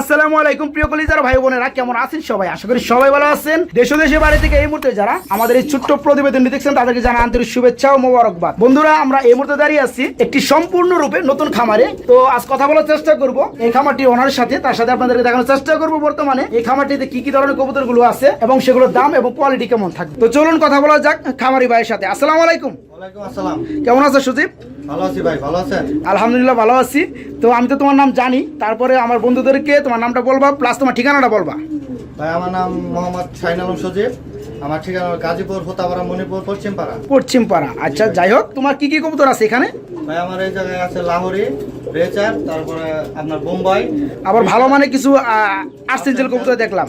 আসসালামু আলাইকুম, প্রিয় কলিজার ভাই বোনেরা, কেমন আছেন সবাই? আশা করি সবাই ভালো আছেন। দেশ ও দেশের বাড়ি থেকে এই মুহূর্তে যারা আমাদের এই ছোট্ট প্রতিবেদন দেখছেন, তাদেরকে জানা আন্তরিক শুভেচ্ছা ও মোবারকবাদ। বন্ধুরা, আমরা এই মুহূর্তে দাঁড়িয়ে আছি একটি সম্পূর্ণ রূপে নতুন খামারে। তো আজ কথা বলার চেষ্টা করব। এই খামারটি ওনার সাথে, তার সাথে আপনাদেরকে দেখানোর চেষ্টা করব বর্তমানে। এই খামারটিতে কি কি ধরনের কবুতরগুলো আছে এবং সেগুলোর দাম এবং কোয়ালিটি কেমন থাকবে? তো চলুন কথা বলা যাক খামারি ভাইয়ের সাথে। আসসালামু আলাইকুম। কেমন আছো সুদীপ ভালো আছি ভাই ভালো আছেন? আলহামদুলিল্লাহ ভালো আছি। তো আমি তো তোমার নাম জানি তারপরে আমার বন্ধুদেরকে তোমার নামটা বলবা প্লাস তোমার ঠিকানাটা বলবা। ভাই আমার নাম মোহাম্মদ সাইন আলম সজীব আমার ঠিকানা গাজীপুর হোতাপাড়া মণিপুর পশ্চিমপাড়া। পশ্চিম পাড়া আচ্ছা যাই হোক তোমার কি কি কবুতর আছে এখানে? ভাই আমার এই জায়গায় আছে লাহোরি রেচার তারপরে আপনার বোম্বাই। আবার ভালো মানে কিছু আর্সেঞ্জেল কবুতর দেখলাম।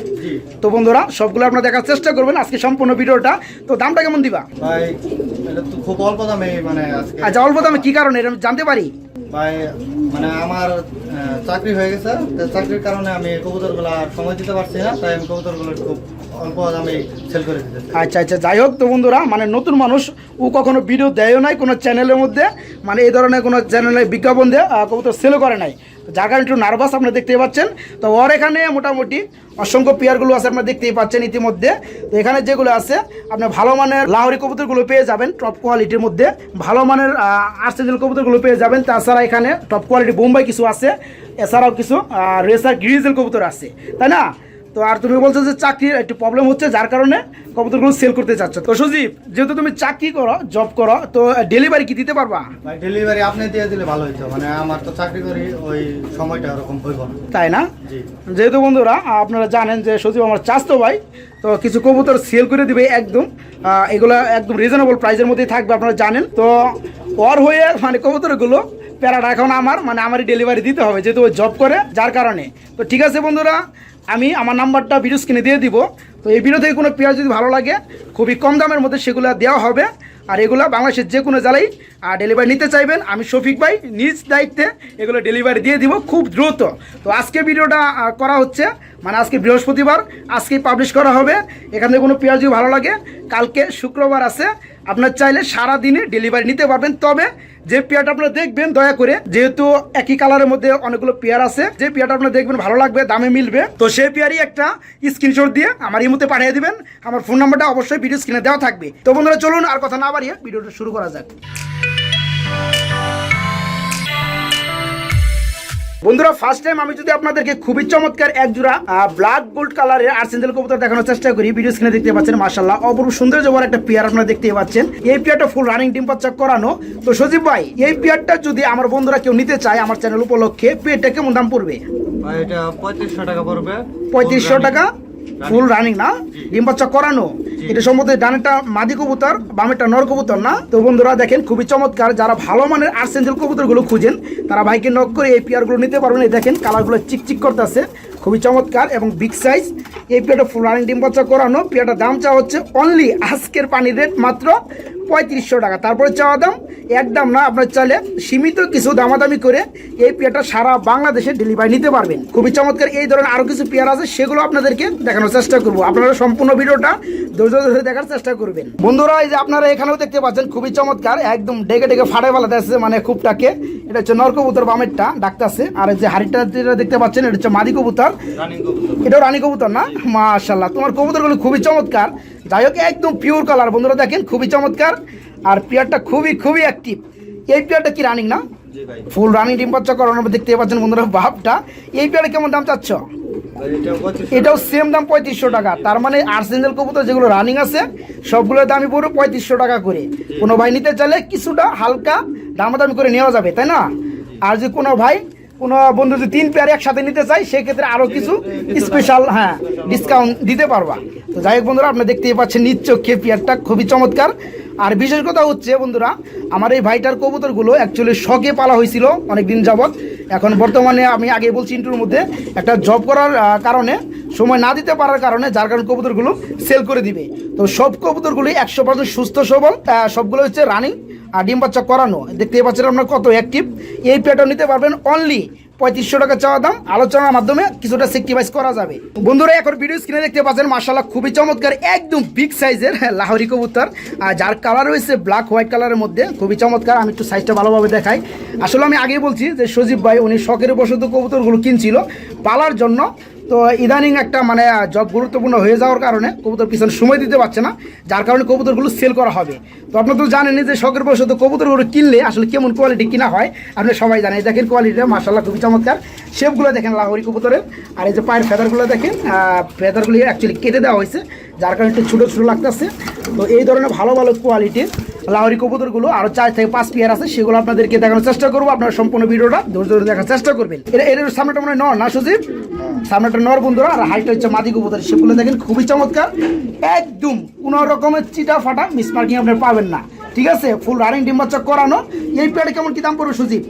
তো বন্ধুরা সবগুলো আপনারা দেখার চেষ্টা করবেন আজকে সম্পূর্ণ ভিডিওটা। তো দামটা কেমন দিবা? ভাই এটা তো খুব অল্প দামে মানে আজকে। আচ্ছা অল্প দামে কি কারণে? এটা আমি জানতে পারি। ভাই মানে আমার চাকরি হয়ে গেছে। চাকরির কারণে আমি কবুতরগুলো সময় দিতে পারছি না তাই আমি কবুতরগুলো খুব আচ্ছা আচ্ছা যাই হোক তো বন্ধুরা মানে নতুন মানুষ, ও কখনো ভিডিও দেয়ও নাই কোনো চ্যানেলের মধ্যে মানে এই ধরনের কোনো চ্যানেলে বিজ্ঞাপন দিয়ে কবুতর সেলও করে নাই। যার কারণে একটু নার্ভাস আপনারা দেখতেই পাচ্ছেন। তো ওর এখানে মোটামুটি অসংখ্য পেয়ারগুলো আছে আপনারা দেখতেই পাচ্ছেন ইতিমধ্যে। তো এখানে যেগুলো আছে আপনার ভালো মানের লাহরি কবুতরগুলো পেয়ে যাবেন টপ কোয়ালিটির মধ্যে। ভালো মানের আর্সেঞ্জেল কবুতরগুলো পেয়ে যাবেন। তাছাড়া এখানে টপ কোয়ালিটি বোম্বাই কিছু আছে, এছাড়াও কিছু রেসার গ্রিজেল কবুতর আছে। তাই না? তো আর তুমি বলছো যে চাকরির একটু প্রবলেম হচ্ছে যার কারণে কবুতরগুলো সেল করতে চাচ্ছ। তো সজীব যেহেতু তুমি চাকরি করো জব করো তো ডেলিভারি কি দিতে পারবা? ভাই ডেলিভারি আপনি দিয়ে দিলে ভালো হতো মানে আমার তো চাকরি করি ওই সময়টা ওরকম হইব না। তাই না? জি। যেহেতু বন্ধুরা আপনারা জানেন যে সজীব আমার চাস্তো ভাই তো কিছু কবুতর সেল করে দিবে একদম। এগুলো একদম রিজনেবল প্রাইসের মধ্যেই থাকবে আপনারা জানেন। তো ওর হয়ে মানে কবুতরগুলো প্যারাটা এখন আমার মানে আমারই ডেলিভারি দিতে হবে যেহেতু ও জব করে যার কারণে। তো ঠিক আছে বন্ধুরা আমি আমার নাম্বারটা ভিডিও স্ক্রিনে দিয়ে দিব। তো এই ভিডিও থেকে কোনো পেঁয়াজ যদি ভালো লাগে, খুবই কম দামের মধ্যে সেগুলো দেওয়া হবে। আর এগুলো বাংলাদেশের যে কোনো জেলায় ডেলিভারি নিতে চাইবেন। আমি শফিক ভাই নিজ দায়িত্বে এগুলো ডেলিভারি দিয়ে দিব খুব দ্রুত। তো আজকে ভিডিওটা করা হচ্ছে। মানে আজকে বৃহস্পতিবার, আজকেই পাবলিশ করা হবে। এখান থেকে কোনো পেঁয়াজ যদি ভালো লাগে, কালকে শুক্রবার আছে। আপনার চাইলে সারা দিনে ডেলিভারি নিতে পারবেন। তবে যে পেয়ারটা আপনারা দেখবেন, দয়া করে, যেহেতু একই কালারের মধ্যে অনেকগুলো পেয়ার আছে, যে পেয়ারটা আপনারা দেখবেন ভালো লাগবে, দামে মিলবে। তো সেই পেয়ারই একটা স্ক্রিনশট দিয়ে আমার ইমুতে পাঠিয়ে দিবেন। আমার ফোন নাম্বারটা অবশ্যই ভিডিও স্ক্রিনে দেওয়া থাকবে। তো বন্ধুরা, চলুন আর কথা না বাড়িয়ে ভিডিওটা শুরু করা যাক। বন্ধুরা ফার্স্ট টাইম আমি যদি আপনাদেরকে খুবই চমৎকার এক জোড়া ব্ল্যাক গোল্ড কালারের আর্সেন্জেল কবুতর দেখানোর চেষ্টা করি। ভিডিও স্ক্রিনে দেখতে পাচ্ছেন মাশাল্লাহ অপরূপ সুন্দর জবর একটা পেয়ার আপনারা দেখতে পাচ্ছেন। এই পেয়ারটা ফুল রানিং ডিম বাচ্চা করানো। তো সজীব ভাই এই পেয়ারটা যদি আমার বন্ধুরা কেউ নিতে চায় আমার চ্যানেল উপলক্ষে পেয়ারটা কেমন দাম পড়বে? ভাই এটা পঁয়ত্রিশশো টাকা পড়বে। পঁয়ত্রিশশো টাকা? ফুল রানিং না? ডিম বাচ্চা করানো? এটা সম্বন্ধে ডানেরটা মাদি কবুতর বামেরটা নর কবুতর না? তো বন্ধুরা দেখেন খুবই চমৎকার। যারা ভালো মানের আর্সেঞ্জেল কবুতরগুলো খুঁজেন তারা ভাইকে নক করে এই পেয়ারগুলো নিতে পারবেন। এই দেখেন কালারগুলো চিকচিক করতেছে। খুবই চমৎকার এবং বিগ সাইজ এই পেয়ারটা ফুল রানিং ডিম বাচ্চা করানো। পেয়ারটার দাম চা হচ্ছে অনলি আজকের পানির রেট মাত্র পঁয়ত্রিশশো টাকা। তারপরে চাওয়া দাম একদম না আপনার চাইলে সীমিত কিছু দামাদামি করে এই পেয়ারটা সারা বাংলাদেশে ডেলিভারি নিতে পারবেন। খুবই চমৎকার এই ধরনের আরও কিছু পেয়ার আছে সেগুলো আপনাদেরকে দেখানোর চেষ্টা করব। আপনারা সম্পূর্ণ ভিডিওটা ধৈর্য ধরে দেখার চেষ্টা করবেন। বন্ধুরা এই যে আপনারা এখানেও দেখতে পাচ্ছেন খুবই চমৎকার একদম ডেকে ডেকে ফাটে ফেলাতে আসছে মানে খুবটাকে এটা হচ্ছে নরকবুতর বামেরটা ডাকতেছে। আর এই যে হাড়িটা যেটা দেখতে পাচ্ছেন এটা হচ্ছে মাদি কবুতর। কবুতর। এটাও রানী কবুতর না? মাশাল্লাহ তোমার কবুতরগুলো খুবই চমৎকার। যাই হোক একদম পিওর কালার বন্ধুরা দেখেন খুবই চমৎকার। আর পেয়ারটা খুবই খুবই অ্যাক্টিভ এই পেয়ারটা কি রানিং না? ফুল রানিং ডিম বাচ্চা করানোর দেখতে পাচ্ছেন বন্ধুরা ভাবটা এই পেয়ারে কেমন দাম চাচ্ছ? এটাও সেম দাম পঁয়ত্রিশশো টাকা। তার মানে আর্সেঞ্জেল কবুতর যেগুলো রানিং আছে সবগুলোর দামই পড়বে পঁয়ত্রিশশো টাকা করে। কোনো ভাই নিতে চাইলে কিছুটা হালকা দামাদামি করে নেওয়া যাবে তাই না? আর যে কোনো ভাই কোনো বন্ধু যদি তিন পেয়ার একসাথে নিতে চাই সেক্ষেত্রে আরও কিছু স্পেশাল হ্যাঁ ডিসকাউন্ট দিতে পারবা। তো যাই হোক বন্ধুরা, আপনি দেখতেই পাচ্ছেন নিচ্চক্ষে পেয়ারটা খুবই চমৎকার। আর বিশেষ কথা হচ্ছে বন্ধুরা, আমার এই ভাইটার কবুতরগুলো অ্যাকচুয়ালি শখে পালা হয়েছিল অনেক দিন যাবৎ। এখন বর্তমানে আমি আগে বলছি ইন্টুর মধ্যে, একটা জব করার কারণে, সময় না দিতে পারার কারণে যার কারণে কবুতরগুলো সেল করে দিবে। তো সব কবুতরগুলি একশো পার্সেন্ট সুস্থ সবল সবগুলো হচ্ছে রানিং আর ডিম বাচ্চা করানো দেখতে পাচ্ছেন আপনার কত অ্যাক্টিভ এই পেয়ারটা নিতে পারবেন অনলি পঁয়ত্রিশশো টাকা চাওয়া দাম। আলোচনার মাধ্যমে কিছুটা সেক্রিফাইস করা যাবে। বন্ধুরা, এখন ভিডিও স্ক্রিনে দেখতে পাচ্ছেন মার্শাল্লাহ খুবই চমৎকার, একদম বিগ সাইজের লাহরি কবুতর। আর যার কালার রয়েছে ব্ল্যাক হোয়াইট কালারের মধ্যে, খুবই চমৎকার। আমি একটু সাইজটা ভালোভাবে দেখাই। আসলে আমি আগেই বলছি যে সজীব ভাই, উনি শখের বশত কবুতরগুলো কিনছিল, পালার জন্য তো ইদানিং একটা মানে জব গুরুত্বপূর্ণ হয়ে যাওয়ার কারণে কবুতর পিছনে সময় দিতে পারছে না, যার কারণে কবুতরগুলো সেল করা হবে। তো আপনারা তো জানেনই যে শখের বসত কবুতরগুলো কিনলে আসলে কেমন কোয়ালিটি কিনা হয়, আপনি সবাই জানেন। দেখেন কোয়ালিটিটা মার্শাল্লাহ খুবই চমৎকার। শেপগুলো দেখেন লাহরি কবুতরের, আর এই যে পায়ের ফেদারগুলো দেখেন ফেদারগুলি অ্যাকচুয়ালি কেটে দেওয়া হয়েছে। যার কারণে একটু ছোটো ছোটো লাগতেছে। তো এই ধরনের ভালো ভালো কোয়ালিটির লাহোরি কবুতরগুলো আরও চার থেকে পাঁচ পেয়ার আছে, সেগুলো আপনাদেরকে দেখানোর চেষ্টা করব। আপনারা সম্পূর্ণ ভিডিওটা ধৈর্য ধরে দেখার চেষ্টা করবেন। এটা এর সামনেটা মনে নর না সুজিব? সামনেটা নর বন্ধুরা, আর হাইটটা হচ্ছে মাদি কবুতর সেগুলো দেখেন, খুবই চমৎকার। একদম কোনো রকমের চিটা ফাটা মিস মার্কিং আপনি পাবেন না। ঠিক আছে? ফুল রানিং ডিম বাচ্চা করানো। এই পেয়ারে কেমন কি দাম পড়বে সুজিব?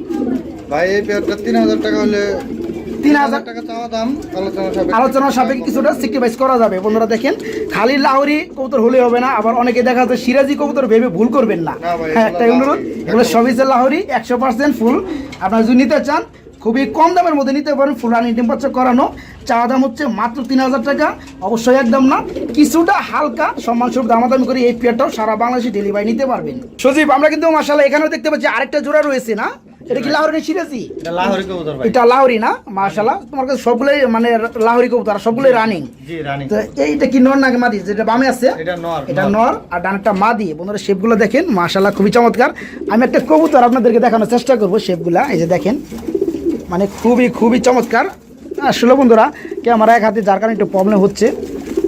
ভাই, এই পেয়ারটা তিন হাজার টাকা হলে তিন হাজার টাকা চাওয়া দাম আলোচনা সাপেক্ষে। কিছুটা সিক্রিফাইস করা যাবে। বন্ধুরা দেখেন খালি লাহোরি কবুতর হলে হবে না আবার অনেকে দেখা যাচ্ছে সিরাজি কবুতর ভেবে ভুল করবেন না। হ্যাঁ অনুরোধ এগুলো সবই যে লাহোরি একশো পার্সেন্ট ফুল। আপনারা যদি নিতে চান খুবই কম দামের মধ্যে নিতে পারেন ফুল রানিং টেম্পারেচার করানো। চাওয়া দাম হচ্ছে মাত্র তিন হাজার টাকা অবশ্যই একদম না। কিছুটা হালকা সম্মানস্বরূপ দামাদামি করে এই পেয়ারটাও সারা বাংলাদেশে ডেলিভারি নিতে পারবেন। সজীব আমরা কিন্তু মাসাল্লাহ এখানেও দেখতে পাচ্ছি আরেকটা জোড়া রয়েছে না? এটা কি লাহোরি সিরাজি এটা লাহোরি কবুতর ভাই। এটা লাহোরি না? মাশাল্লাহ তোমার কাছে সবগুলোই মানে লাহোরি কবুতর আর সবগুলোই রানিং জি রানী তো এইটা কি নর নাকি মাদি? যেটা বামে আছে? এটা নর এটা নর। আর ডানটা মাদি। বন্ধুরা শেপগুলো দেখেন। মাশাল্লাহ খুবই চমৎকার। আমি একটা কবুতর আপনাদেরকে দেখানোর চেষ্টা করব শেপগুলা এই যে দেখেন মানে খুবই খুবই চমৎকার। আসলে বন্ধুরা ক্যামেরা এক হাতে যার কারণে একটু প্রবলেম হচ্ছে।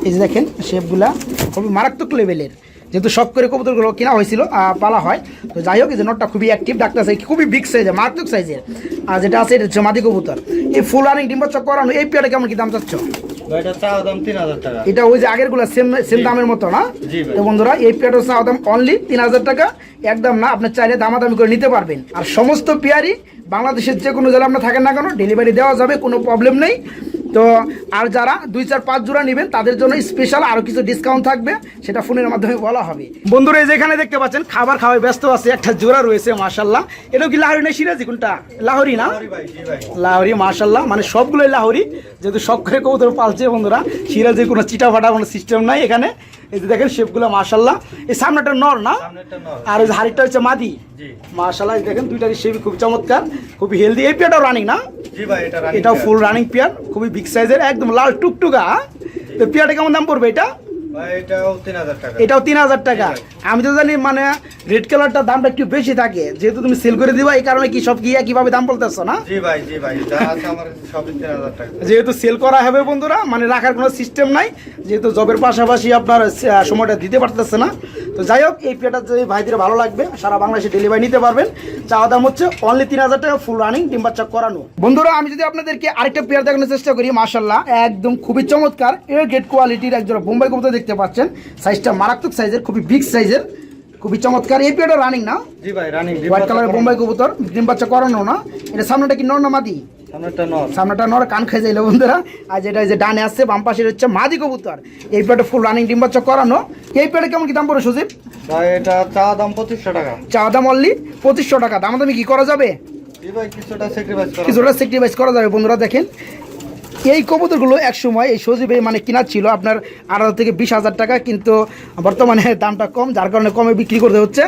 এই যে দেখেন শেপগুলা খুবই মারাত্মক লেভেলের যেহেতু শখ করে কবুতরগুলো কেনা হয়েছিল পালা হয়। তো যাই হোক যে নটটা খুবই অ্যাক্টিভ ডাক্তার সাইজ খুবই বিগ সাইজের মারাত্মক সাইজের আর যেটা আছে এটা হচ্ছে মাদি কবুতর। এই ফুল রানিং ডিম্বা চক করানো এই পেয়ারটা কেমন কি দাম চাচ্ছ? এটা চাওয়া ওই যে আগেরগুলা সেম সেম দামের মতো না? তো বন্ধুরা এই পেয়ারটা হচ্ছে দাম অনলি তিন হাজার টাকা। একদম না আপনি চাইলে দামাদামি করে নিতে পারবেন। আর সমস্ত পেয়ারই বাংলাদেশের যে কোনো জেলা আপনার থাকেন না কেন ডেলিভারি দেওয়া যাবে কোনো প্রবলেম নেই। তো আর যারা দুই চার পাঁচ জোড়া নেবেন তাদের জন্য স্পেশাল আরও কিছু ডিসকাউন্ট থাকবে সেটা ফোনের মাধ্যমে বলা হবে। বন্ধুরা এই যেখানে দেখতে পাচ্ছেন খাবার খাওয়ায় ব্যস্ত আছে একটা জোড়া রয়েছে মার্শাল্লাহ এটাও কি লাহরি না সিরাজি কোনটা? লাহরি না? লাহোরি ভাই জি ভাই। লাহোরি মার্শাল্লাহ মানে সবগুলোই লাহরি যেহেতু সব করে কবুতর পালছে বন্ধুরা সিরাজের কোনো চিটা ফাটা কোনো সিস্টেম নাই এখানে। এই যে দেখেন শেপগুলো মার্শাল্লাহ এই সামনেটা নর না? আর ওই হাড়িটা হচ্ছে মাদি। মাশাল্লাহ দেখেন দুইটারই শেপ খুব চমৎকার খুবই হেলদি এই পেয়ারটাও রানিং না? এটাও ফুল রানিং পেয়ার খুবই বিগ সাইজের একদম লাল টুকটুকা হ্যাঁ? তো পেয়ারটা কেমন দাম পড়বে এটা? এটাও তিন হাজার টাকা। আমি তো জানি মানে রেড কালারটার দামটা একটু বেশি থাকে। যেহেতু তুমি সেল করে দিবা এই কারণে কি সব কি কীভাবে দাম বলতেছো না? যেহেতু সেল করা হবে বন্ধুরা মানে রাখার কোনো সিস্টেম নাই। যেহেতু জবের পাশাপাশি আপনার সময়টা দিতে পারতেছে না। তো যাই হোক এই পেটা যদি ভাইদের ভালো লাগবে সারা বাংলাদেশে ডেলিভারি নিতে পারবেন। চাওয়া দাম হচ্ছে অনলি তিন হাজার টাকা ফুল রানিং ডিম বাচ্চা করানো। বন্ধুরা আমি যদি আপনাদেরকে আরেকটা পেয়ার দেখানোর চেষ্টা করি মার্শাল্লাহ একদম খুবই চমৎকার এর গেট কোয়ালিটির একজন বোম্বাই কবুতর দেখতে পাচ্ছেন। সাইজটা মারাত্মক সাইজের খুবই বিগ সাইজের খুবই চমৎকার। এই পেয়ারটা রানিং না? জি ভাই রানী হোয়াইট কালারের বোম্বাই কবুতর ডিম বাচ্চা করানো না। এটা সামনেটা কি নর না মাদি? সামনেটা নর। কান খাই যাইলো বন্ধুরা। আর যেটা এই যে ডানে আসছে বাম পাশের হচ্ছে মাদি কবুতর। এই পেটে ফুল রানিং ডিম বাচ্চা করানো। এই পেটে কেমন কি দাম পড়ে সুদীপ ভাই এটা চাওয়া দাম পঁচিশশো টাকা। চা দাম অনলি পঁচিশশো টাকা। দাম দামি কি করা যাবে? কিছুটা স্যাক্রিফাইস কিছুটা সেক্রিফাইস করা যাবে বন্ধুরা দেখেন। এই কবুতরগুলো এক সময় এই সজীবে মানে কেনা ছিল, আপনার আড়াই থেকে বিশ হাজার টাকা, কিন্তু বর্তমানে দামটা কম, যার কারণে কমে বিক্রি করতে হচ্ছে।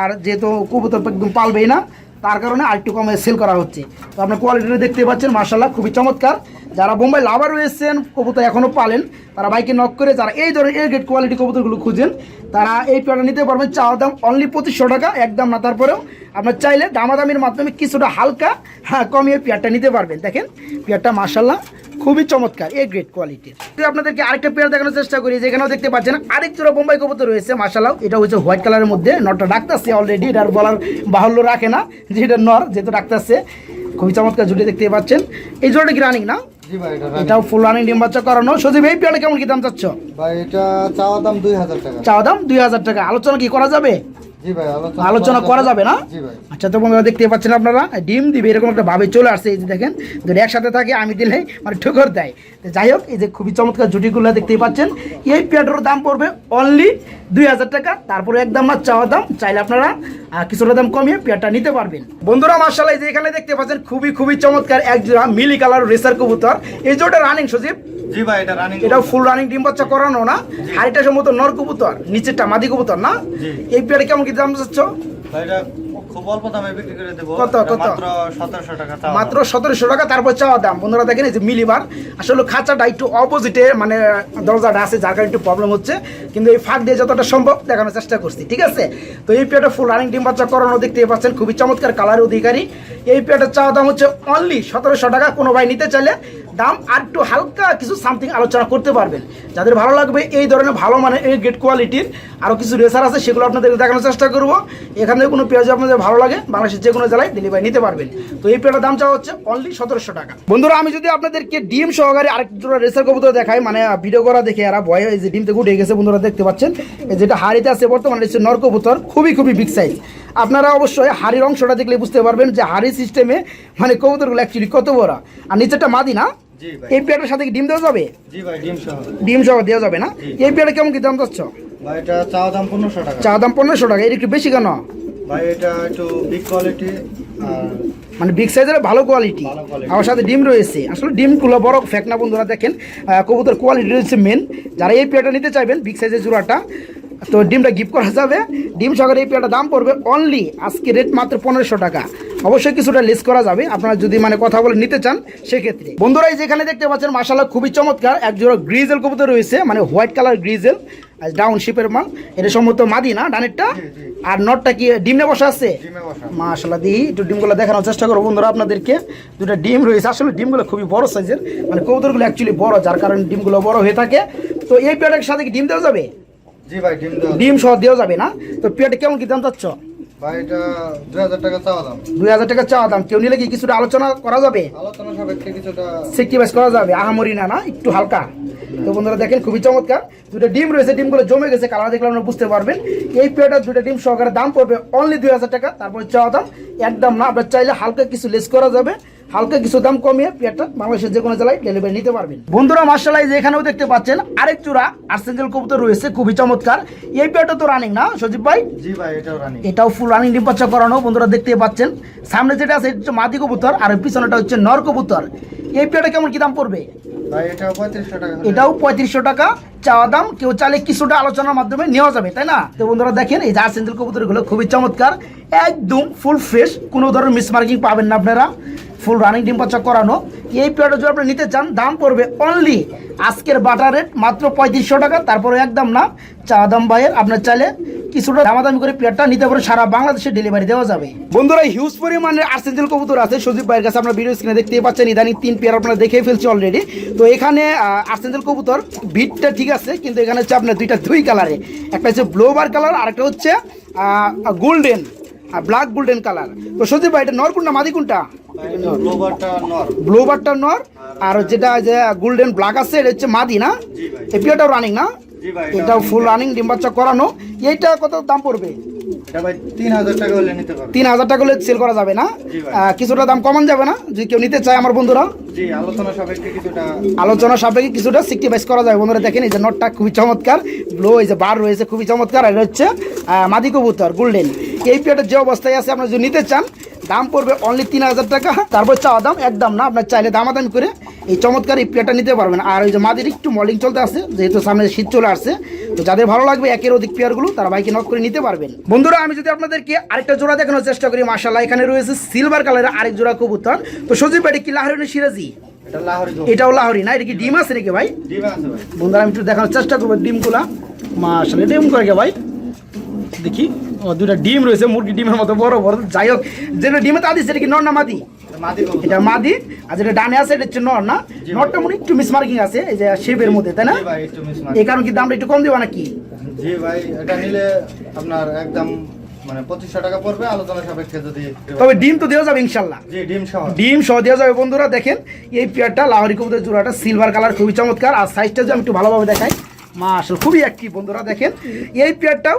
আর যেহেতু কবুতর একদম পালবেই না, তার কারণে আরেকটু কমে সেল করা হচ্ছে। তো আপনার কোয়ালিটিটা দেখতে পাচ্ছেন মার্শাল্লাহ খুবই চমৎকার। যারা বোম্বাই লাভার রয়েছেন কবুতর এখনও পালেন, তারা বাইকে নক করে যারা এই ধরনের এর গেট কোয়ালিটি কবুতরগুলো খুঁজেন, তারা এই পেয়ারটা নিতে পারবেন চাওয়া দাম অনলি পঁচিশশো টাকা একদম না, তারপরেও আপনার চাইলে দামাদামির মাধ্যমে কিছুটা হালকা হ্যাঁ কমিয়ে পেয়ারটা নিতে পারবেন। দেখেন পেয়ারটা মার্শাল্লাহ খুবই চমৎকার এ গ্রেট কোয়ালিটির আপনাদেরকে আরেকটা পেয়ার দেখানোর চেষ্টা করি যেখানেও দেখতে পাচ্ছেন আরেক জোড়া বোম্বাই কবুতর রয়েছে মার্শাল্লাহ এটা হচ্ছে হোয়াইট কালারের মধ্যে নটটা ডাকতেছে অলরেডি এটার বলার বাহুল্য রাখে না যে এটা নর যেহেতু ডাকতেছে খুবই চমৎকার জুটে দেখতে পাচ্ছেন। এই জোড়াটা কি রানিং না? এটাও ফুল রানিং ডিম বাচ্চা করানো। সজীব এই পেয়ারটা কেমন কি দাম চাচ্ছ? ভাই এটা চাওয়া দাম দুই হাজার টাকা। চাওয়া দাম দুই হাজার টাকা। আলোচনা কি করা যাবে? আলোচনা আলোচনা করা যাবে না? আচ্ছা তো বন্ধুরা দেখতে পাচ্ছেন আপনারা? ডিম দিবে এরকম একটা ভাবে চলে আসছে এই যে দেখেন। যদি একসাথে থাকে আমি দিলে মানে ঠোকর দেয়। তো যাই হোক এই যে খুবই চমৎকার জুটিগুলো দেখতেই পাচ্ছেন। এই পেয়ারটার দাম পড়বে অনলি দুই হাজার টাকা। তারপরে একদম না চাওয়া দাম। চাইলে আপনারা কিছুটা দাম কমিয়ে পেয়ারটা নিতে পারবেন। বন্ধুরা মার্শাল্লাহ এই যে এখানে দেখতে পাচ্ছেন খুবই খুবই চমৎকার এক জোড়া মিলি কালার রেসার কবুতর। এই জোড়াটা রানিং সজীব? জি ভাই এটা রানিং এটা ফুল রানিং ডিম বাচ্চা করানো না। হাড়িটা সম্ভবত নর কবুতর নিচেরটা মাদি কবুতর না? এই পেয়ারে কেমন কি দাম চাচ্ছ ভাই এটা খুব অল্প দামে বিক্রি করে দেবো। কত, এটা কত? মাত্র সতেরোশো টাকা চাওয়া মাত্র সতেরোশো টাকা তারপর চাওয়া দাম। বন্ধুরা দেখেন যে মিলিবার আসলে খাঁচাটা একটু অপোজিটে মানে দরজাটা আছে যার কারণে একটু প্রবলেম হচ্ছে। কিন্তু এই ফাঁক দিয়ে যতটা সম্ভব দেখানোর চেষ্টা করছি ঠিক আছে? তো এই পেয়ারটা ফুল রানিং ডিম বাচ্চা করানো দেখতে পাচ্ছেন খুবই চমৎকার কালার অধিকারী। এই পেয়ারটার চাওয়া দাম হচ্ছে অনলি সতেরোশো টাকা কোনো ভাই নিতে চাইলে দাম আর একটু হালকা কিছু সামথিং আলোচনা করতে পারবেন। যাদের ভালো লাগবে এই ধরনের ভালো মানে এই গেট কোয়ালিটির আরও কিছু রেসার আছে, সেগুলো আপনাদের দেখানোর চেষ্টা করব। এখান কোনো পেঁয়াজ আপনাদের ভালো লাগে, বাংলাদেশের যে কোনো জেলায় ডেলিভারি নিতে পারবেন। তো এই পেয়ারটার দাম চাওয়া হচ্ছে অনলি সতেরোশো টাকা। বন্ধুরা, আমি যদি আপনাদেরকে ডিম সহকারে আরেক রেসার কবুতর দেখাই মানে ভিডিও করা দেখে এরা ভয়ে এই যে ডিম থেকে উঠে গেছে, বন্ধুরা দেখতে পাচ্ছেন। যেটা হাড়িতে আছে বর্তমানে হচ্ছে নর কবুতর, খুবই খুবই বিগ সাইজ আপনারা অবশ্যই হাড়ির অংশটা দেখলে বুঝতে পারবেন যে হাড়ি সিস্টেমে মানে কবুতরগুলো অ্যাকচুয়ালি কত বড়। আর নিচেরটা মাদি না? এই পেয়ারটার সাথে কি ডিম দেওয়া যাবে? ডিম সহ। দেওয়া যাবে না? এই পেয়ারটা কেমন কি দাম চাচ্ছ চা দাম পনেরোশো টাকা। এটা একটু বেশি কেন? মানে বিগ সাইজের ভালো কোয়ালিটি আমার সাথে ডিম রয়েছে। আসলে ডিমগুলো বড় ফ্যাক না বন্ধুরা দেখেন। কবুতর কোয়ালিটি রয়েছে মেন যারা এই পেয়ারটা নিতে চাইবেন বিগ সাইজের জোড়াটা তো ডিমটা গিফট করা যাবে। ডিম সহকারে এই পেয়ারটা দাম পড়বে অনলি আজকে রেট মাত্র পনেরোশো টাকা। অবশ্যই কিছুটা লিস্ট করা যাবে। আপনারা যদি মানে কথা বলে নিতে চান সেক্ষেত্রে। বন্ধুরা যেখানে দেখতে পাচ্ছেন মাসাল্লাহ খুবই চমৎকার। এক জোড়া গ্রিজেল কবুতর রয়েছে মানে হোয়াইট কালার গ্রিজেল ডাউন শিপের মাল। এটা সম্ভবত মাদি না ডানেরটা আর নটটা কি ডিমে বসা আছে? মাশাল্লাহ দিই একটু ডিমগুলো দেখানোর চেষ্টা করব বন্ধুরা আপনাদেরকে। দুটো ডিম রয়েছে। আসলে ডিমগুলো খুবই বড় সাইজের মানে কবুতরগুলো অ্যাকচুয়ালি বড় যার কারণে ডিমগুলো বড় হয়ে থাকে। তো এই পেয়ারের সাথে কি ডিম দেওয়া যাবে? জি ভাই ডিম দেওয়া ডিম সহ দেওয়া যাবে না? তো পেয়ারটা কেমন কি দাম চাচ্ছ? ভাই এটা দুই হাজার টাকা চাওয়া দাম। দুই হাজার টাকা চাওয়া দাম। কেউ নিলে কি কিছুটা আলোচনা করা যাবে? আলোচনা সাপেক্ষে কিছুটা সেক্টিভাইজ করা যাবে। আহামরি না না একটু হালকা। তো বন্ধুরা দেখেন খুবই চমৎকার। দুটো ডিম রয়েছে ডিমগুলো জমে গেছে কালার দেখলে আপনারা বুঝতে পারবেন। এই দুটো ডিম সহকারে দাম পড়বে অনলি দুই হাজার টাকা। তারপর চাওয়া দাম একদম না আপনার চাইলে হালকা কিছু লেস করা যাবে। হালকা কিছু দাম কমিয়ে পেয়ারটা বাংলাদেশের যে কোনো জেলায় ডেলিভারি নিতে পারবেন। বন্ধুরা মার্শালাই যে এখানেও দেখতে পাচ্ছেন আরেক চূড়া আর্সেঞ্জেল কবুতর রয়েছে খুবই চমৎকার। এই পেয়ারটা তো রানিং না সজীব ভাই? জি ভাই এটাও রানি এটাও ফুল রানিং ডিম বাচ্চা করানো বন্ধুরা দেখতে পাচ্ছেন। সামনে যেটা আছে এটা হচ্ছে মাদি কবুতর আর পিছনেটা হচ্ছে নর কবুতর। এই পেয়ারটা কেমন কি দাম পড়বে? এটাও পঁয়ত্রিশশো টাকা এটাও পঁয়ত্রিশশো টাকা চাওয়া দাম কেউ চাইলে কিছুটা আলোচনার মাধ্যমে নেওয়া যাবে তাই না? তো বন্ধুরা দেখেন এই সেন্টেল কবুতরগুলো খুবই চমৎকার একদম ফুল ফ্রেশ কোনো ধরনের মিসমার্কিং পাবেন না আপনারা। ফুল রানিং ডিম বাচ্চা করানো। এই পেয়ারটা যদি আপনি নিতে চান, দাম পড়বে অনলি আজকের বাটার রেট মাত্র পঁয়ত্রিশশো টাকা। তারপরে একদম না, চা দাম বাইয়ের আপনার চাইলে কিছুটা দামাদামি করে পেয়ারটা নিতে পারে সারা বাংলাদেশে ডেলিভারি দেওয়া যাবে। বন্ধুরা হিউজ পরিমাণের আর্সেঞ্জেল কবুতর আছে, সজীব ভাইয়ের কাছে আপনার ভিডিও স্ক্রিনে দেখতেই পাচ্ছেন, ইদানিং তিন পেয়ার আপনারা দেখে ফেলছি অলরেডি তো এখানে আর্সেঞ্জেল কবুতর বিটটা ঠিক আছে, কিন্তু এখানে হচ্ছে আপনার দুইটা, দুই কালারে একটা হচ্ছে ব্লোবার কালার আর একটা হচ্ছে গোল্ডেন ব্ল্যাক গোল্ডেন কালার তো সজীব ভাই, এটা নর কোনটা মাদি কোনটা নর ব্লোবারটা নর আর যেটা যে গোল্ডেন ব্ল্যাক আছে এটা হচ্ছে মাদি না? এই পেয়ারটাও রানিং না? এটাও ফুল রানিং ডিম বাচ্চা করানো। এইটা কত দাম পড়বে? তিন হাজার টাকা হলে সেল করা যাবে না? কিছুটা দাম কমান যাবে না? যদি কেউ নিতে চায় আমার বন্ধুরা। আলোচনা সাপেক্ষে কিছুটা সিক্টিভাইজ করা যাবে। বন্ধুরা দেখেন এই যে নটটা খুবই চমৎকার। ব্লো এই যে বার রয়েছে খুবই চমৎকার। আর এটা হচ্ছে মাদি কবুতর গোল্ডেন এই পেয়ারটা যে অবস্থায় আছে আপনারা যদি নিতে চান দাম পড়বে অনলি তিন হাজার টাকা। তারপর চাওয়া দাম একদম না আপনার চাইলে দামাদামি করে এই চমৎকার এই পেয়ারটা নিতে পারবেন। আর ওই যে মাদির একটু মলিং চলতে আছে যেহেতু সামনে শীত চলে আসছে তো যাদের ভালো লাগবে একের অধিক পেয়ারগুলো তারা বাইকে নক করে নিতে পারবেন। বন্ধুরা আমি যদি আপনাদেরকে আরেকটা জোড়া দেখানোর চেষ্টা করি মার্শাল্লাহ এখানে রয়েছে সিলভার কালারের আরেক জোড়া কবুতর। তো সজীব ভাই কি লাহরিনের সিরাজি? এটাও লাহরি না? এটা কি ডিম আছে নাকি ভাই? বন্ধুরা আমি একটু দেখানোর চেষ্টা করব ডিমগুলা। মাশাল্লাহ ডিম করে ভাই? দেখি। দুটা ডিম রয়েছে মুরগি ডিমের মতো বড় বড়। যাই হোক যেটা ডিমে তা দিচ্ছে এটা কি নর না মাদি? এটা মাদি আর যেটা ডানে আছে এটা হচ্ছে নর না? নরটা মনে একটু মিসমার্কিং আছে এই যে শেপের মধ্যে তাই না? এই কারণে কি দামটা একটু কম দেওয়া নাকি? জি ভাই এটা নিলে আপনার একদম মানে পঁচিশশো টাকা পড়বে আলোচনা সাপেক্ষে যদি তবে ডিম তো দেওয়া যাবে ইনশাল্লাহ। জি ডিম সহ। ডিম সহ দেওয়া যাবে বন্ধুরা দেখেন এই পেয়ারটা লাহরি কবুতর জোড়াটা সিলভার কালার খুবই চমৎকার। আর সাইজটা যদি আমি একটু ভালোভাবে দেখাই মাশাল খুবই অ্যাক্টিভ বন্ধুরা দেখেন। এই পেয়ারটাও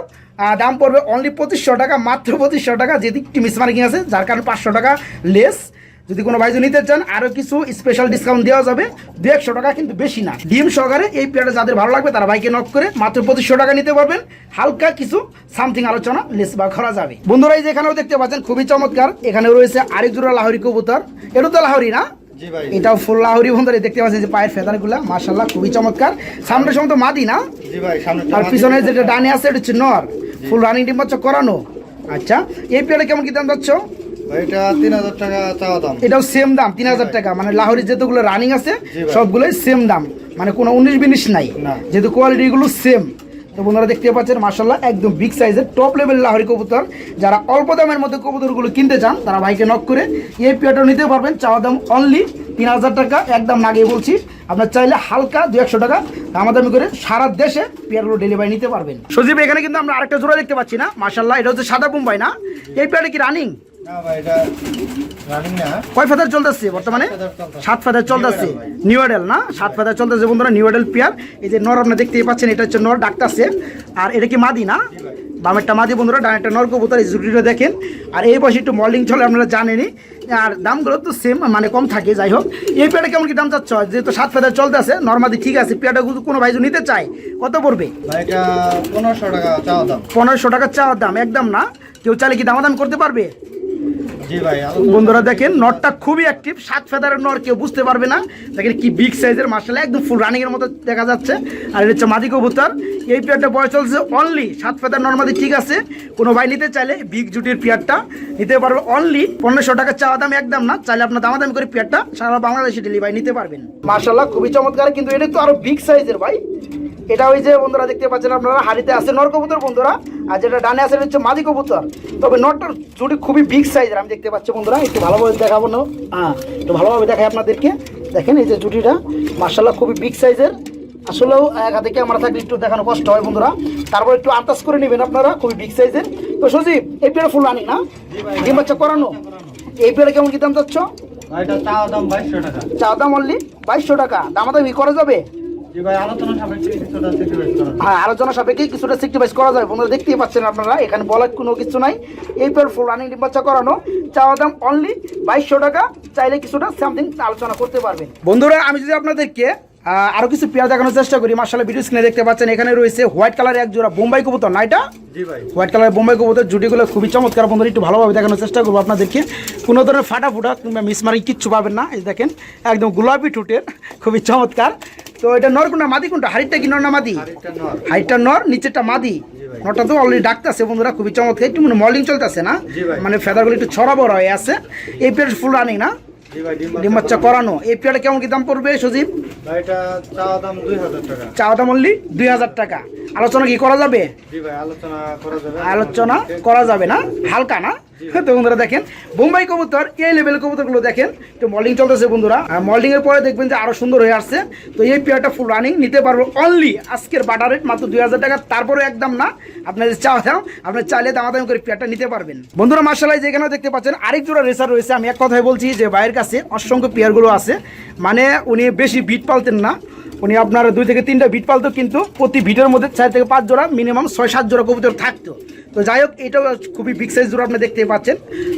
দাম পড়বে অনলি পঁচিশশো টাকা মাত্র পঁচিশশো টাকা একটু মিস মার্কিং আছে যার কারণে পাঁচশো টাকা লেস যদি কোনো ভাইজু নিতে চান আরও কিছু স্পেশাল ডিসকাউন্ট দেওয়া যাবে। দু একশো টাকা কিন্তু বেশি না। ডিম সহকারে এই পেয়ারটা যাদের ভালো লাগবে তারা বাইকে নক করে মাত্র পঁচিশশো টাকা নিতে পারবেন। হালকা কিছু সামথিং আলোচনা লেস বা করা যাবে। বন্ধুরা এই যে এখানেও দেখতে পাচ্ছেন খুবই চমৎকার। এখানে রয়েছে আরেক জোড়া লাহরি কবুতর। এটা তো লাহরি না? এটাও ফুল লাহরি বন্ধুরা দেখতে পাচ্ছেন যে পায়ের ফেদারগুলা মার্শাল্লাহ খুবই চমৎকার। সামনে সম্ভবত মাদি না? আর পিছনে যেটা ডানে আছে এটা হচ্ছে নর। ফুল রানিং ডিম বাচ্চা করানো? আচ্ছা এই পেয়ারে কেমন কি দাম যাচ্ছ? এটা তিন হাজার টাকা চাওয়া দাম। এটাও সেম দাম তিন হাজার টাকা। মানে যেগুলো রানিং আছে সবগুলোই সেম দাম। মানে কোনো উনিশ বিনিশ নাই। যেহেতু কোয়ালিটিগুলো সেম তো বন্ধুরা দেখতে পাচ্ছেন মার্শাল্লাহ একদম বিগ সাইজের টপ লেভেল লাহরি কবুতর। যারা অল্প দামের মধ্যে কবুতরগুলো কিনতে চান তারা ভাইকে নক করে এই পেয়ারটা নিতে পারবেন। চাওয়া দাম অনলি তিন হাজার টাকা একদম নাগে বলছি। আপনার চাইলে হালকা দু একশো টাকা দামাদামি করে সারা দেশে পেয়ারগুলো ডেলিভারি নিতে পারবেন। সজীব এখানে কিন্তু আমরা আরেকটা জোড়া দেখতে পাচ্ছি না। মার্শাল্লাহ এটা হচ্ছে সাদা মুম্বাই না? এই পেয়ারটা কি রানিং কয় ফেদার চলতেছে বর্তমানে? সাত ফেদার চলতেছে। সাত ফেদার চলতেছে। নিউ অ্যাডেল ভাই। নিউ অ্যাডেল না? সাত ফেদার চলতেছে বন্ধুরা নিউ অ্যাডেল পেয়ার। এই যে নর আপনি দেখতেই পাচ্ছেন এটা হচ্ছে নর ডাকতেছে আর এটা কি মাদি না? বামেরটা মাদি বন্ধুরা ডানেরটা নর কবুতর এই জুটিটা দেখেন। আর এই বয়সে একটু মল্ডিং চলে আপনারা জানেনই। আর দামগুলো তো সেম মানে কম থাকে যাই হোক। এই পেয়ারটা কেমন কি দাম চাচ্ছ? যেহেতু সাত ফেদার চলতেছে নর্মালি ঠিক আছে পেয়ারটা কিন্তু কোনো ভাইজু নিতে চাই কত পড়বে? পনেরোশো টাকা চাওয়া দাম। পনেরোশো টাকা চাওয়ার দাম একদম না। কেউ চাইলে কি দামাদাম করতে পারবে? ভাই বন্ধুরা দেখেন নটটা খুবই অ্যাক্টিভ সাত ফেদারের নর কেউ বুঝতে পারবে না। দেখেন কি বিগ সাইজের মার্শাল একদম ফুল রানিং এর মতো দেখা যাচ্ছে। আর এটা হচ্ছে মাদি কবুতর। এই পেয়ারটা বয়স চলছে অনলি সাত ফেদার নর্মাদি ঠিক আছে? কোনো ভাই নিতে চাইলে বিগ জুটির পেয়ারটা নিতে পারবে অনলি পনেরোশো টাকা চাওয়া দাম একদম না চাইলে আপনার দামাদামি করে পেয়ারটা সারা বাংলাদেশে ডেলিভারি নিতে পারবেন। মার্শাল্লাহ খুবই চমৎকার কিন্তু এটা তো আরও বিগ সাইজের ভাই। এটা ওই যে বন্ধুরা দেখতে পাচ্ছেন আপনারা হাড়িতে আছে নর কবুতর বন্ধুরা আর যেটা ডানে আছে হচ্ছে মাদি কবুতর। তবে নটটার জুটি খুবই বিগ সাইজের আমি দেখতে পাচ্ছি বন্ধুরা একটু ভালোভাবে দেখাবো না। হ্যাঁ একটু ভালোভাবে দেখাই আপনাদেরকে। দেখেন এই যে জুটিটা মার্শাল্লাহ খুবই বিগ সাইজের আসলেও এক হাতে ক্যামেরা থাকলে একটু দেখানো কষ্ট হয় বন্ধুরা। তারপর একটু আন্দাজ করে নেবেন আপনারা খুবই বিগ সাইজের তো সজীব এই পেয়ারা ফুল আনি না? ডিম বাচ্চা করানো? এই পেয়ারা কেমন কি দাম চাচ্ছ? চা দাম অনলি বাইশশো টাকা। দামাদামি করা যাবে? আলোচনা সাপেক্ষে কিছুটা হ্যাঁ আলোচনা সাপেক্ষে কিছুটা সিক্টিভাইজ করা যায়। বন্ধুরা দেখতেই পাচ্ছেন আপনারা এখানে বলার কোনো কিছু নাই। এই পেয়ার ফুল রানিং ডিম বাচ্চা করানো চাওয়া দাম অনলি বাইশশো টাকা চাইলে কিছুটা সামথিং আলোচনা করতে পারবেন। বন্ধুরা আমি যদি আপনাদেরকে আরও কিছু পেয়ার দেখানোর চেষ্টা করি। মার্শাল্লাহ ভিডিও স্ক্রিনে দেখতে পাচ্ছেন এখানে রয়েছে হোয়াইট কালার এক জোড়া বোম্বাই কবুতর না এটা? হোয়াইট কালার বোম্বাই কবুতর জুটিগুলো খুবই চমৎকার বন্ধুরা একটু ভালোভাবে দেখানোর চেষ্টা করব আপনাদেরকে। কোনো ধরনের ফাটা ফুটা কিংবা মিসমারি কিচ্ছু পাবেন না এই দেখেন একদম গোলাপি ঠুটের খুবই চমৎকার। তো এটা নর কোনটা মাদি কোনটা? হাড়িটা কি নর না মাদি? আরেকটা নর। হাইটটা নর নিচেরটা মাদি। নটা তো অলরেডি ডাকতেছে বন্ধুরা খুবই চমৎকার। একটু মানে মল্ডিং চলতেছে না। মানে ফেদারগুলো একটু ছড়া বড় হয়ে আছে। এই পেয়ার ফুল রানিং না? ডিম বাচ্চা করানো। এই পেয়ারটা কেমন কি দাম পড়বে সজীব? ভাই এটা চাওয়া দাম দুই হাজার টাকা। চাওয়া দাম অনলি দুই হাজার টাকা। আলোচনা কি করা যাবে? আলোচনা করা যাবে। না? হালকা না? তো বন্ধুরা দেখেন বোম্বাই কবুতর এই লেভেল কবুতরগুলো দেখেন তো মল্ডিং চলতেছে বন্ধুরা। মল্ডিং এর পরে দেখবেন যে আরও সুন্দর হয়ে আসছে। তো এই পেয়ারটা ফুল রানিং নিতে পারব অনলি আজকের বাটার রেট মাত্র দুই হাজার টাকা। তারপরে একদম না আপনাদের চাওয়া দাম আপনার চাইলে দামাদামি করে পেয়ারটা নিতে পারবেন। বন্ধুরা মার্শালাই যেখানে দেখতে পাচ্ছেন আরেক জোড়া রেসার রয়েছে। আমি এক কথাই বলছি যে ভাইয়ের কাছে অসংখ্য পেয়ারগুলো আছে। মানে উনি বেশি বিট পালতেন না। উনি আপনার দুই থেকে তিনটা ভিট পালতো কিন্তু প্রতি ভিটের মধ্যে চার থেকে পাঁচ জোড়া মিনিমাম ছয় সাত জোড়া কবুতর থাকতো। তো যাই হোক এটাও খুবই বিগ সাইজ জোড়া আপনি দেখতে পাচ্ছেন।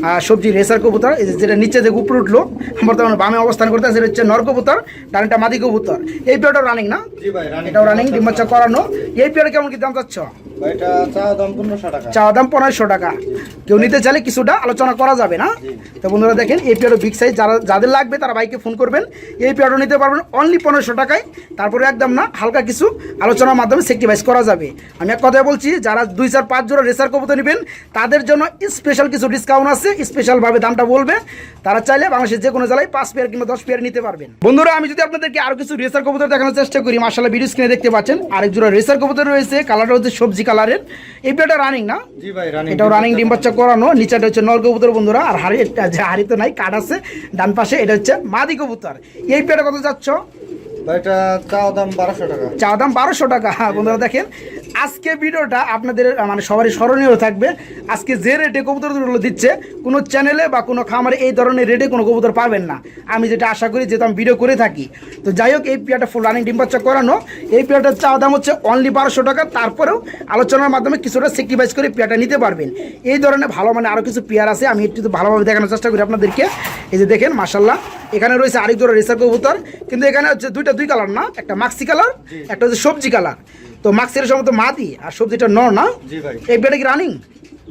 আর সবজি রেসার কবুতর এই যেটা নিচে থেকে উপরে উঠল বর্তমানে বামে অবস্থান করতে সেটা হচ্ছে নর কবুতর ডানটা মাদি কবুতর। এই পেয়ারটাও রানিং না? এটাও রানিং ডিম্বাচ্ছা করানো। এই পেয়ারে কেমন কি দাম চাচ্ছ? চাওয়া দাম পনেরোশো টাকা। কেউ নিতে চাইলে কিছুটা আলোচনা করা যাবে না? তো বন্ধুরা দেখেন এই পেয়ারও বিগ সাইজ যারা যাদের লাগবে তারা বাইকে ফোন করবেন। এই পেয়ারও নিতে পারবেন অনলি পনেরোশো টাকায়। তারপরে একদম না হালকা কিছু আলোচনার মাধ্যমে সেক্টিভাইজ করা যাবে। আমি এক কথায় বলছি যারা দুই চার পাঁচ জোড়া রেসার কবুতর নেবেন তাদের জন্য স্পেশাল কিছু ডিসকাউন্ট আছে স্পেশালভাবে দামটা বলবে। তারা চাইলে বাংলাদেশের যে কোনো জেলায় পাঁচ পেয়ার কিংবা দশ পেয়ার নিতে পারবেন। বন্ধুরা আমি যদি আপনাদেরকে আরও কিছু রেসার কবুতর দেখানোর চেষ্টা করি মার্শাল্লাহ ভিডিও স্ক্রিনে দেখতে পাচ্ছেন আরেক জোড়া রেসার কবুতর রয়েছে কালারটা হচ্ছে সবজি কালারের এই পেয়ারটা রানিং না? জি ভাই রানিং এটাও রানিং ডিম বাচ্চা। করানো। নিচেটা হচ্ছে নল কবুতর বন্ধুরা আর হাড়ি যে হাড়ি তো নাই কাঠ আছে ডান পাশে এটা হচ্ছে মাদি কবুতর। এই পেয়ারটা কত যাচ্ছ চা দাম বারোশো টাকা। হ্যাঁ বন্ধুরা দেখেন, আজকে ভিডিওটা আপনাদের মানে সবারই স্মরণীয় থাকবে। আজকে যে রেটে কবুতরগুলো দিচ্ছে, কোনো চ্যানেলে বা কোনো খামারে এই ধরনের রেটে কোনো কবুতর পাবেন না। আমি যেটা আশা করি, যেহেতু আমি ভিডিও করে থাকি। তো যাই হোক, এই পেয়ারটা ফুল রানিং ডিম বাচ্চা করানো। এই পেয়ারটার চা দাম হচ্ছে অনলি বারোশো টাকা। তারপরেও আলোচনার মাধ্যমে কিছুটা স্যাক্রিফাইস করে পেয়ারটা নিতে পারবেন। এই ধরনের ভালো মানে আরও কিছু পেয়ার আছে, আমি একটু ভালোভাবে দেখানোর চেষ্টা করি আপনাদেরকে। এই যে দেখেন মাসাল্লাহ এখানে রয়েছে আরেক জোড়া রেসার কবুতর কিন্তু এখানে হচ্ছে দুইটা দুই কালার না একটা মাক্সি কালার একটা হচ্ছে সবজি কালার। তো মাক্সির সম্ভবত মাদি আর সবজিটা নর না। এই বেটা কি রানিং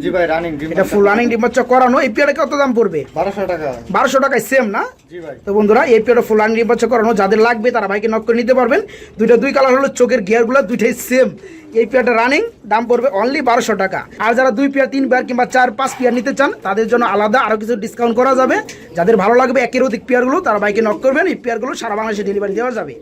জি ভাই রানিং ডিম এটা ফুল রানিং ডিম বাচ্চা করানো এই পেয়ারটা কত দাম পড়বে? বারোশো টাকা। বারোশো টাকায় সেম না? জি ভাই। তো বন্ধুরা এই পেয়ারটা ফুল রানিং ডিম বাচ্চা করানো যাদের লাগবে তারা ভাইকে নক করে নিতে পারবেন। দুইটা দুই কালার হলো চোখের গিয়ারগুলো দুইটাই সেম এই পেয়ারটা রানিং দাম পড়বে অনলি বারোশো টাকা। আর যারা দুই পেয়ার তিন পেয়ার কিংবা চার পাঁচ পেয়ার নিতে চান তাদের জন্য আলাদা আরও কিছু ডিসকাউন্ট করা যাবে। যাদের ভালো লাগবে একের অধিক পেয়ারগুলো তারা বাইকে নক করবেন। এই পেয়ারগুলো সারা বাংলাদেশে ডেলিভারি দেওয়া যাবে।